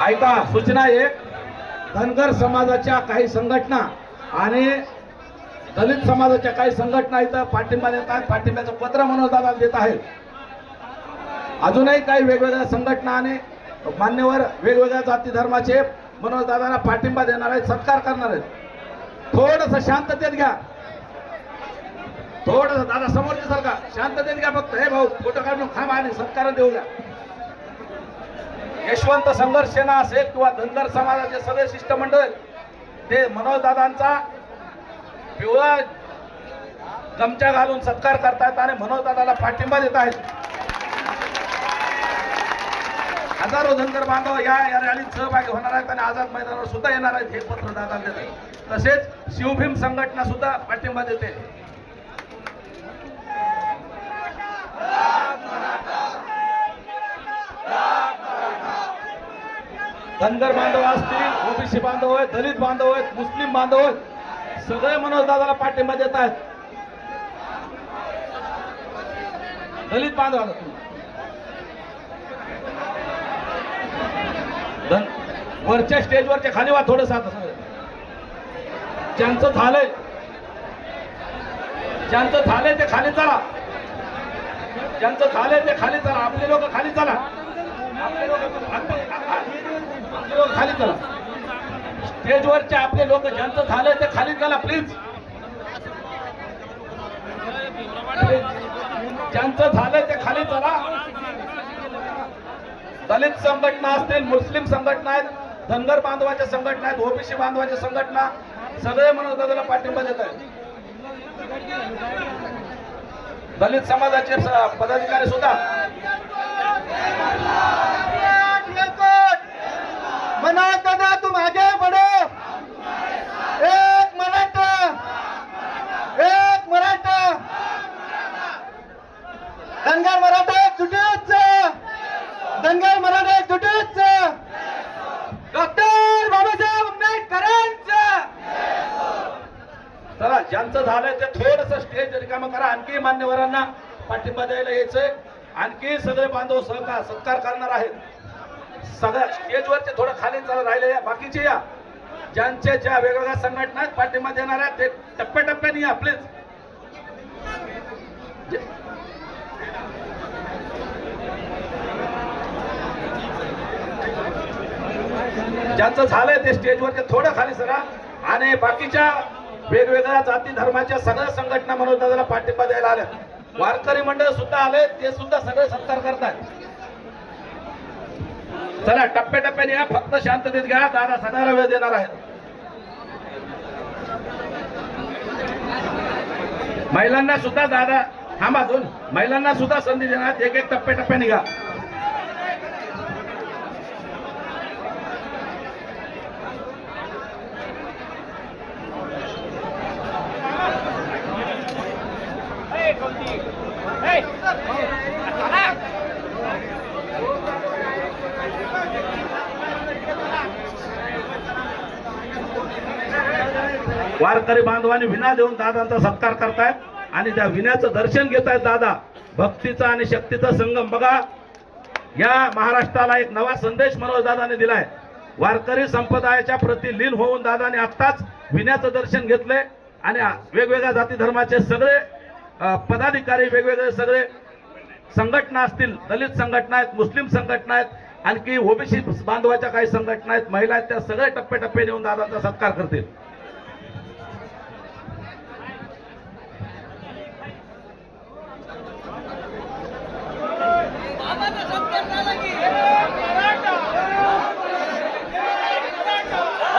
ऐका सूचना एक. धनगर समाजाच्या काही संघटना आणि दलित समाजाच्या काही संघटना इथं पाठिंबा देत आहेत. पाठिंब्याचं पत्र मनोजदाबाला देत आहेत. अजूनही काही वेगवेगळ्या संघटना आणि मान्यवर वेगवेगळ्या जाती धर्माचे मनोजदादाला पाठिंबा देणार आहेत सत्कार करणार आहेत. थोडस शांततेत घ्या. थोडस दादा समोरचे सारखा शांततेत घ्या फक्त. हे भाऊ फोटो काढून थांबा आणि सत्कार देऊ द्या यशवंत संघर्ष सेना असेल किंवा धनगर समाजाचे सगळे शिष्टमंडळ ते मनोजदादांचा पिवळा गमच्या घालून सत्कार करतायत आणि मनोजदादाला पाठिंबा देत आहेत. हजारो धनगर बांधव या या रॅलीत सहभागी होणार आहेत आणि आझाद मैदानावर सुद्धा येणार आहेत हे पत्र दादा देत तसेच शिवभीम संघटना सुद्धा पाठिंबा देते. धनगर बांधव असतील ओबीसी बांधव आहेत दलित बांधव आहेत मुस्लिम बांधव आहेत सगळे मनोज दादाला पाठिंबा देत आहेत. दलित बांधवाला तुम्ही. धन वरच्या स्टेजवरच्या खाली वा थोडस आता सगळं. ज्यांचं झालंय ज्यांचं झालंय ते खाली चला. ज्यांचं झालंय ते खाली चला. आपले लोक खाली चला आपले लोक आपले लोक खाली चला स्टेजवरचे आपले लोक ज्यांचं झालंय ते खाली चला प्लीज ज्यांचं झालंय ते खाली चला. दलित संघटना असतील मुस्लिम संघटना आहेत धनगर बांधवाच्या संघटना आहेत ओबीसी बांधवाच्या संघटना सगळे म्हणून दादाला पाठिंबा देत आहेत. दलित समाजाचे पदाधिकारी सुद्धा मना दादा तुम आगे बढ़ो एक मराठा एक मराठा दंगल मराठा एकजुटीच दंगल मराठा एकजुटीच डॉक्टर बाबासाहेब आंबेडकरांच. चला ज्यांचं झालंय ते थोडस स्टेज रिकाम करा. आणखी मान्यवरांना पाठिंबा द्यायला यायचंय. आणखी सगळे बांधव सहकार सत्कार करणार आहेत. सगळ्या स्टेजवरचे थोडं खाली चला राहिले या. बाकीचे या. ज्यांचे ज्या वेगवेगळ्या संघटना आहेत पाठिंबा देणार आहेत ते टप्प्याटप्प्याने या प्लीज ज्यांचं झालंय ते स्टेजवर ते थोडं खाली सरा. आणि बाकीच्या वेगवेगळ्या जाती धर्माच्या सगळ्या संघटना म्हणून दादाला पाठिंबा द्यायला आल्या वारकरी मंडळ सुद्धा आले ते सुद्धा सगळे सत्कार करतात चला टप्प्याटप्प्याने या फक्त शांततेत घ्या दादा सगळ्याला वेळ देणार आहेत. महिलांना सुद्धा दादा थांबा दोन. महिलांना सुद्धा संधी देणार एक एक टप्प्याटप्प्याने घ्या. वारकरी बांधवांनी विना देऊन दादांचा सत्कार करतायत आणि त्या विण्याचं दर्शन घेत आहेत दादा. भक्तीचा आणि शक्तीचा संगम. बघा या महाराष्ट्राला एक नवा संदेश मनोज दादाने दिलाय. वारकरी संप्रदायाच्या प्रती लीन होऊन दादाने आत्ताच विण्याचं दर्शन घेतले आणि वेगवेगळ्या जाती धर्माचे सगळे पदाधिकारी वेगवेगळे सगळे संघटना असतील दलित संघटना आहेत मुस्लिम संघटना आहेत आणखी ओबीसी बांधवाच्या काही संघटना आहेत महिला आहेत त्या सगळे टप्प्याटप्प्याने येऊन दादांचा सत्कार करतील.